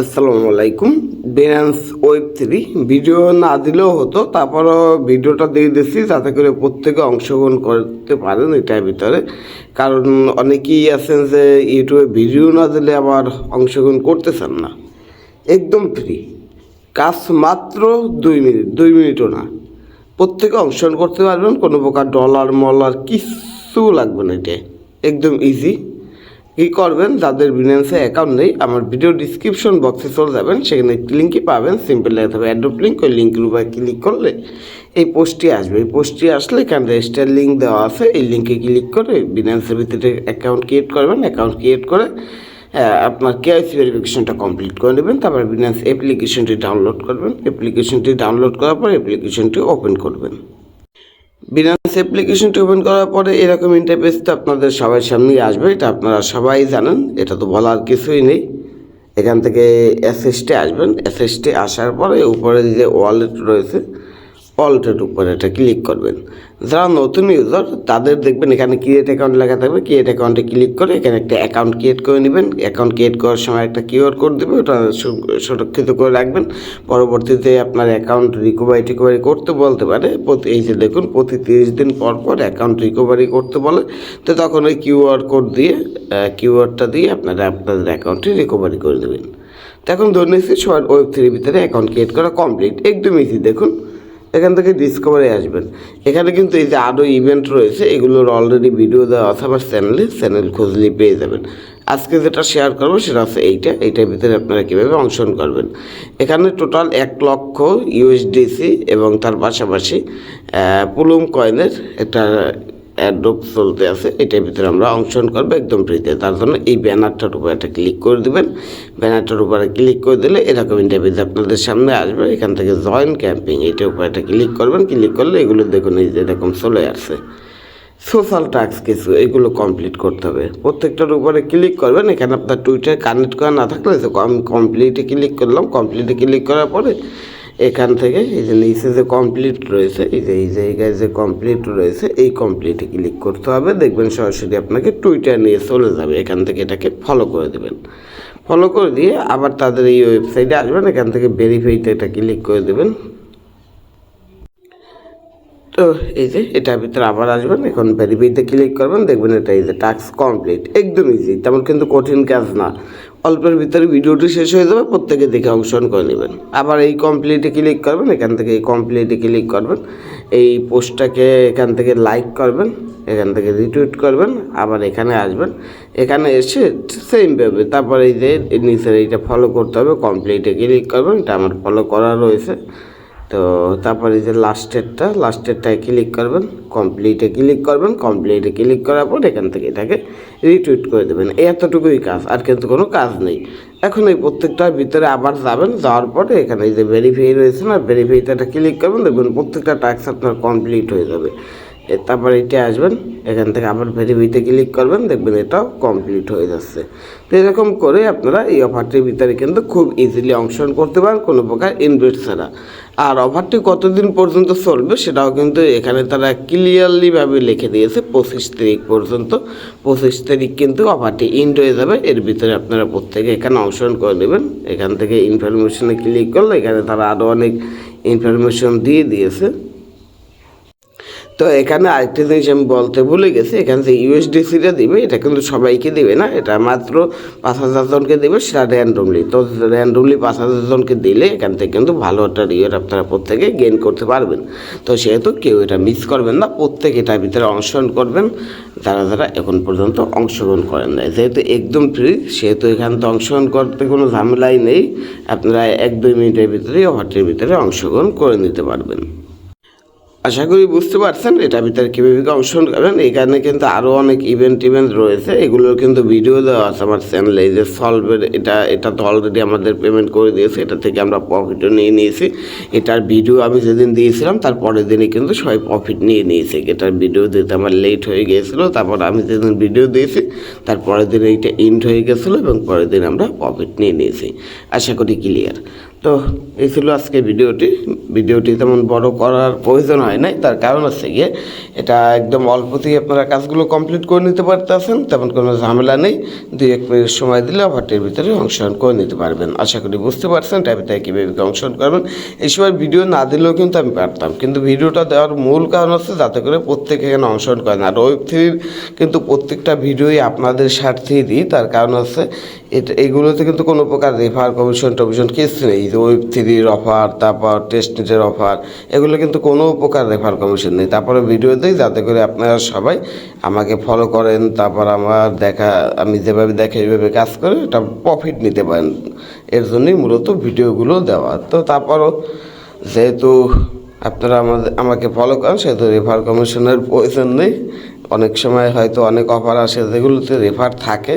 আসসালামু আলাইকুম। Binance web three video না দিলেও হতো, তারপরও ভিডিওটা দিয়ে দিচ্ছি যাতে করে প্রত্যেকে অংশগ্রহণ করতে পারেন এটার ভিতরে। কারণ অনেকেই আছেন যে ইউটিউবে ভিডিও না দিলে আবার অংশগ্রহণ করতেছেন না। একদম ফ্রি কাজ মাত্র দুই মিনিট, দুই মিনিটও না। প্রত্যেকে অংশগ্রহণ করতে পারবেন, কোনো প্রকার ডলার মলার, কিচ্ছু লাগবে না এটা একদম ইজি কী করবেন, যাদের বিনান্সে অ্যাকাউন্ট নেই, আমার ভিডিও ডিসক্রিপশন বক্সে চলে যাবেন, সেখানে একটি লিঙ্কই পাবেন সিম্পল লেখা থাকবে অ্যাড্রপ লিঙ্ক ওই লিঙ্কের উপরে ক্লিক করলে এই পোস্টটি আসবে। এই পোস্টটি আসলে এখানে রেজিস্টার লিঙ্ক দেওয়া আছে, এই লিঙ্কে ক্লিক করে বিনান্সের ভিতরে অ্যাকাউন্ট ক্রিয়েট করবেন অ্যাকাউন্ট ক্রিয়েট করে আপনার কেআইসি ভেরিফিকেশনটা কমপ্লিট করে নেবেন, তারপর বিনান্স অ্যাপ্লিকেশনটি ডাউনলোড করবেন অ্যাপ্লিকেশনটি ডাউনলোড করার পর অ্যাপ্লিকেশনটি ওপেন করবেন। বিনান্স অ্যাপ্লিকেশনটি ওপেন করার পরে এরকম ইন্টারফেসটা আপনাদের সবার সামনেই আসবে, এটা আপনারা সবাই জানেন, এটা তো বলার কিছুই নেই। এখান থেকে এসএসটি আসবেন এসএসটি আসার পরে উপরে যে ওয়ালেট রয়েছে ওয়ালেটের উপরে এটা ক্লিক করবেন। যারা নতুন ইউজার তাদের দেখবেন এখানে ক্রিয়েট অ্যাকাউন্ট লেখা থাকবে। ক্রিয়েট অ্যাকাউন্টে ক্লিক করে এখানে একটা অ্যাকাউন্ট ক্রিয়েট করে নেবেন। অ্যাকাউন্ট ক্রিয়েট করার সময় একটা কিউআর কোড দেবে, ওটা সুরক্ষিত করে রাখবেন। পরবর্তীতে আপনার অ্যাকাউন্ট রিকভারি টিকভারি করতে বলতে পারে। এই যে দেখুন, প্রতি তিরিশ দিন পর পর অ্যাকাউন্ট রিকভারি করতে বলে। তো তখন ওই কিউআর কোড দিয়ে কিউআরটা দিয়ে আপনারা আপনাদের অ্যাকাউন্টটি রিকভারি করে দেবেন তো এখন ধরে নিচ্ছি, সবার ওয়েব থ্রির ভিতরে অ্যাকাউন্ট ক্রিয়েট করা কমপ্লিট একদম ইজি দেখুন। এখান থেকে ডিসকভারি আসবেন। এখানে কিন্তু এই যে আরও ইভেন্ট রয়েছে, এগুলোর অলরেডি ভিডিও দেওয়া আছে আমার চ্যানেলে চ্যানেল খুঁজলেই পেয়ে যাবেন। আজকে যেটা শেয়ার করব সেটা হচ্ছে এইটা, এইটার ভিতরে আপনারা কীভাবে অংশগ্রহণ করবেন। এখানে টোটাল এক লক্ষ ইউএসডিসি এবং তার পাশাপাশি পুলুম কয়েনের একটা অ্যাড্রপ চলতে আছে, এটার ভিতরে আমরা অংশগ্রহণ করব একদম ফ্রিতে। তার জন্য এই ব্যানারটার উপরে একটা ক্লিক করে দেবেন। ব্যানারটার উপরে ক্লিক করে দিলে এরকম ইন্টারভিউতে আপনাদের সামনে আসবে। এখান থেকে জয়েন ক্যাম্পিং এইটার উপরে একটা ক্লিক করবেন। ক্লিক করলে এগুলো দেখুন, এই যে এরকম চলে আসছে। সোশ্যাল টাস্ক কিছু, এগুলো কমপ্লিট করতে হবে। প্রত্যেকটার উপরে ক্লিক করবেন। এখানে আপনার টুইটার কানেক্ট করা না থাকলে কমপ্লিটে ক্লিক করলাম কমপ্লিটে ক্লিক করার পরে এখান থেকে এই যে নিচে যে কমপ্লিট রয়েছে, এই যে, এই জায়গায় যে কমপ্লিট রয়েছে, এই কমপ্লিটে ক্লিক করতে হবে। দেখবেন সরাসরি আপনাকে টুইটার নিয়ে চলে যাবে। এখান থেকে এটাকে ফলো করে দেবেন। ফলো করে দিয়ে আবার তাদের এই ওয়েবসাইটে আসবেন। এখান থেকে ভেরিফাইতে এটা ক্লিক করে দেবেন। তো এই যে এটার ভিতরে আবার আসবেন, এখন ভেরিফাইতে ক্লিক করবেন, দেখবেন এটা এই যে টাস্ক কমপ্লিট একদম ইজি তেমন কিন্তু কঠিন কাজ না। অল্পের ভিতরে ভিডিওটি শেষ হয়ে যাবে, প্রত্যেকে দেখে অংশগ্রহণ করে নেবেন। আবার এই কমপ্লিটে ক্লিক করবেন, এখান থেকে এই কমপ্লিটে ক্লিক করবেন, এই পোস্টটাকে এখান থেকে লাইক করবেন, এখান থেকে রিটুইট করবেন, আবার এখানে আসবেন, এখানে এসে সেম সেমভাবে তারপরে এই যে নিচের এইটা ফলো করতে হবে কমপ্লিটে ক্লিক করবেন, এটা আমার ফলো করা রয়েছে। তো তারপরে যে লাস্টেরটা লাস্টেরটায় ক্লিক করবেন কমপ্লিটে ক্লিক করবেন কমপ্লিটে ক্লিক করার পর এখান থেকে এটাকে রিটুইট করে দেবেন। এই এতটুকুই কাজ, আর কিন্তু কোনো কাজ নেই। এখন এই প্রত্যেকটার ভিতরে আবার যাবেন, যাওয়ার পরে এখানে এই যে ভেরিফাই রয়েছে না ভেরিফাইতে এটা ক্লিক করবেন, দেখবেন প্রত্যেকটা টাস্ক আপনার কমপ্লিট হয়ে যাবে। তারপরে এটা আসবেন, এখান থেকে আবার ভেরিফাইতে ক্লিক করবেন, দেখবেন এটাও কমপ্লিট হয়ে যাচ্ছে। তো এরকম করে আপনারা এই অফারটির ভিতরে কিন্তু খুব ইজিলি অংশগ্রহণ করতে পারেন, কোনো প্রকার ইনভেস্ট ছাড়া। আর অফারটি কতদিন পর্যন্ত চলবে সেটাও কিন্তু এখানে তারা ক্লিয়ারলিভাবে লিখে দিয়েছে, পঁচিশ তারিখ পর্যন্ত। পঁচিশ তারিখ কিন্তু অফারটি ইন্ড হয়ে যাবে, এর ভিতরে আপনারা প্রত্যেকে এখানে অংশগ্রহণ করে নেবেন। এখান থেকে ইনফরমেশনে ক্লিক করলে এখানে তারা আরও অনেক ইনফরমেশন দিয়ে দিয়েছে। তো এখানে আরেকটা জিনিস আমি বলতে ভুলে গেছি, এখানে যে ইউএসডিসিটা দিবে, এটা কিন্তু সবাইকে দিবে না, এটা মাত্র পাঁচ হাজার জনকে দেবে, সেটা র্যান্ডমলি তো র্যান্ডমলি পাঁচ হাজার জনকে দিলে এখান থেকে কিন্তু ভালো একটা রিওর আপনারা প্রত্যেকে গেইন করতে পারবেন। তো সেহেতু কেউ এটা মিস করবেন না প্রত্যেকে এটার ভিতরে অংশগ্রহণ করবেন, যারা যারা এখন পর্যন্ত অংশগ্রহণ করেন নাই। যেহেতু একদম ফ্রি সেহেতু এখান থেকে অংশগ্রহণ করতে কোনো ঝামেলাই নেই, আপনারা এক দুই মিনিটের ভিতরেই অফারটির ভিতরে অংশগ্রহণ করে নিতে পারবেন। আশা করি বুঝতে পারছেন এটার ভিতরে কীভাবে অংশগ্রহণ করবেন এখানে কিন্তু আরও অনেক ইভেন্ট টিভেন্ট রয়েছে, এগুলোর কিন্তু ভিডিও দেওয়া আছে আমার চ্যানেলে এই যে সলভের এটা এটা তো অলরেডি আমাদের পেমেন্ট করে দিয়েছে, এটা থেকে আমরা প্রফিটও নিয়ে নিয়েছি, এটার ভিডিও আমি যেদিন দিয়েছিলাম, তার পরের দিনই কিন্তু সবাই প্রফিট নিয়ে নিয়েছে, এটার ভিডিও দিতে আমার লেট হয়ে গিয়েছিল, তারপর আমি যেদিন ভিডিও দিয়েছি, তার পরের দিন এইটা ইন্ড হয়ে গেছিল এবং পরের দিন আমরা প্রফিট নিয়ে নিয়েছি, আশা করি ক্লিয়ার তো এই ছিল আজকে ভিডিওটি। ভিডিওটি তেমন বড় করার প্রয়োজন হয় নাই, তার কারণ হচ্ছে গিয়ে এটা একদম অল্পতেই আপনারা কাজগুলো কমপ্লিট করে নিতে পারতেছেন, তেমন কোনো ঝামেলা নেই। দুই এক মিনিট সময় দিলে অফারটির ভিতরে অংশগ্রহণ করে নিতে পারবেন। আশা করি বুঝতে পারছেন টাইপে কীভাবে অংশগ্রহণ করবেন। এই সময় ভিডিও না দিলেও কিন্তু আমি পারতাম, কিন্তু ভিডিওটা দেওয়ার মূল কারণ হচ্ছে যাতে করে প্রত্যেকে এখানে অংশগ্রহণ করেন। আর ওয়েব থ্রির কিন্তু প্রত্যেকটা ভিডিওই আপনাদের স্বার্থেই দিই, তার কারণ হচ্ছে এটা এগুলোতে কিন্তু কোনো প্রকার রেফার কমিশন টমিশন, কিছু নেই। ওয়েব থ্রির অফার তারপর টেস্ট নেটের অফার এগুলো কিন্তু কোনো প্রকার রেফার কমিশন নেই তারপরে ভিডিও দিই, যাতে করে আপনারা সবাই আমাকে ফলো করেন, তারপর আমার দেখা, আমি যেভাবে দেখে এইভাবে কাজ করে, এটা প্রফিট নিতে পারেন। এর জন্যই মূলত ভিডিওগুলো দেওয়া। তো তারপরও যেহেতু আপনারা আমাদের, আমাকে ফলো করেন, সেহেতু রেফার কমিশনের প্রয়োজন নেই। অনেক সময় হয়তো অনেক অফার আসে, যেগুলোতে রেফার থাকে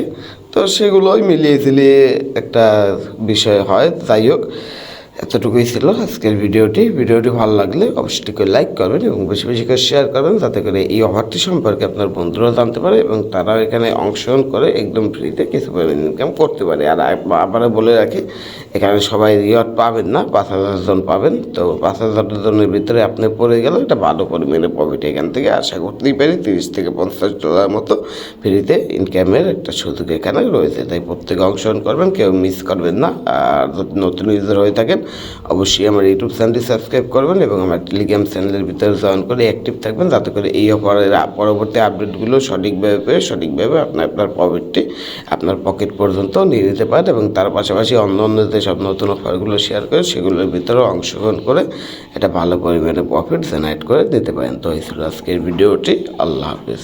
তো সেগুলোই মিলিয়ে দিলে একটা বিষয় হয় যাই হোক। এতটুকুই ছিল আজকের ভিডিওটি। ভিডিওটি ভালো লাগলে অবশ্যই করে লাইক করবেন এবং বেশি বেশি করে শেয়ার করবেন যাতে করে এই অফারটি সম্পর্কে আপনার বন্ধুরাও জানতে পারে এবং তারাও এখানে অংশগ্রহণ করে একদম ফ্রিতে কিছু পরিমাণ ইনকাম করতে পারে। আর আবারও বলে রাখি, এখানে সবাই রিওয়ার্ড পাবেন না, পাঁচ হাজার জন পাবেন। তো পাঁচ হাজার জনের ভিতরে আপনি পড়ে গেলে একটা ভালো পরিমাণে প্রফিট এখান থেকে আশা করতেই পারি তিরিশ থেকে পঞ্চাশ ডলার মতো ফ্রিতে ইনকামের একটা সুযোগ এখানে রয়েছে। তাই প্রত্যেকে অংশগ্রহণ করবেন, কেউ মিস করবেন না। আর যদি নতুন ইউজার হয়ে থাকেন অবশ্যই আমার ইউটিউব চ্যানেলটি সাবস্ক্রাইব করবেন এবং আমার টেলিগ্রাম চ্যানেলের ভিতরে জয়েন করে অ্যাক্টিভ থাকবেন, যাতে করে এই অফারের পরবর্তী আপডেটগুলো সঠিকভাবে পেয়ে, সঠিকভাবে আপনার আপনার প্রফিটটি আপনার পকেট পর্যন্ত নিয়ে নিতে পারেন এবং তার পাশাপাশি অন্য অন্য যে সব নতুন অফারগুলো শেয়ার করে, সেগুলোর ভিতরেও অংশগ্রহণ করে এটা ভালো পরিমাণে প্রফিট জেনারেট করে নিতে পারেন। তো এই ছিল আজকের ভিডিওটি আল্লাহ হাফিজ।